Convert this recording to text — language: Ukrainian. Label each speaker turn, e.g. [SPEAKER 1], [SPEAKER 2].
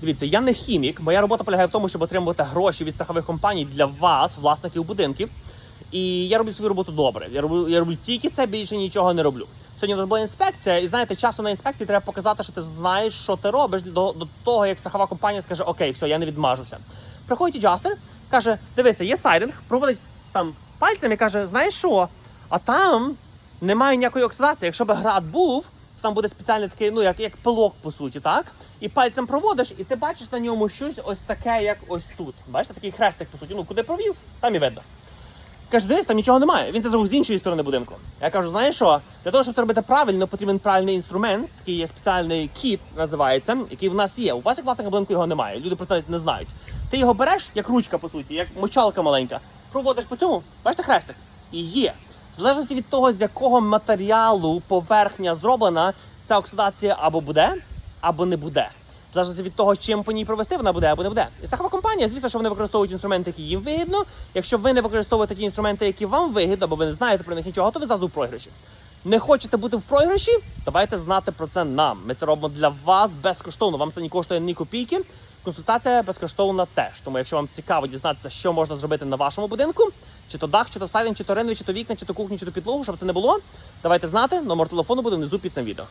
[SPEAKER 1] Дивіться, я не хімік. Моя робота полягає в тому, щоб отримувати гроші від страхових компаній для вас, власників будинків. І я роблю свою роботу добре. Я роблю, я роблю тільки це, більше нічого не роблю. Сьогодні у нас була інспекція, і знаєте, часу на інспекції треба показати, що ти знаєш, що ти робиш до, до того, як страхова компанія скаже: Окей, все, я не відмажуся. Приходить джастер, каже: Дивися, є сайдинг, проводить там пальцем і каже: Знаєш що? А там немає ніякої оксидації. Якщо б град був, там буде спеціальний такий, ну як, як пилок, по суті, так? І пальцем проводиш, і ти бачиш на ньому щось ось таке, як ось тут. Бачите, такий хрестик, по суті. Ну, куди провів, там і видно. Каже, дивись, там нічого немає. Він це зробив з іншої сторони будинку. Я кажу, знаєш що? Для того, щоб це робити правильно, потрібен правильний інструмент. Такий є спеціальний кіт, називається, який в нас є. У вас, як власника будинку, його немає. Люди просто не знають. Ти його береш, як ручка, по суті, як мочалка маленька. Проводиш по цьому, бачите хрестик? І є. В залежності від того, з якого матеріалу поверхня зроблена, ця оксидація або буде, або не буде. В залежності від того, чим по ній провести, вона буде або не буде. І страхова компанія, звісно, що вони використовують інструменти, які їм вигідно. Якщо ви не використовуєте ті інструменти, які вам вигідно, або ви не знаєте про них нічого, то ви зразу в програші. Не хочете бути в програші? Давайте знати про це нам. Ми це робимо для вас безкоштовно. Вам це не коштує ні копійки. Консультація безкоштовна теж. Тому, якщо вам цікаво дізнатися, що можна зробити на вашому будинку, чи то дах, чи то сайдинг, чи то ринві, чи то вікна, чи то кухню, чи то підлогу, щоб це не було, давайте знати. Номер телефону буде внизу під цим відео.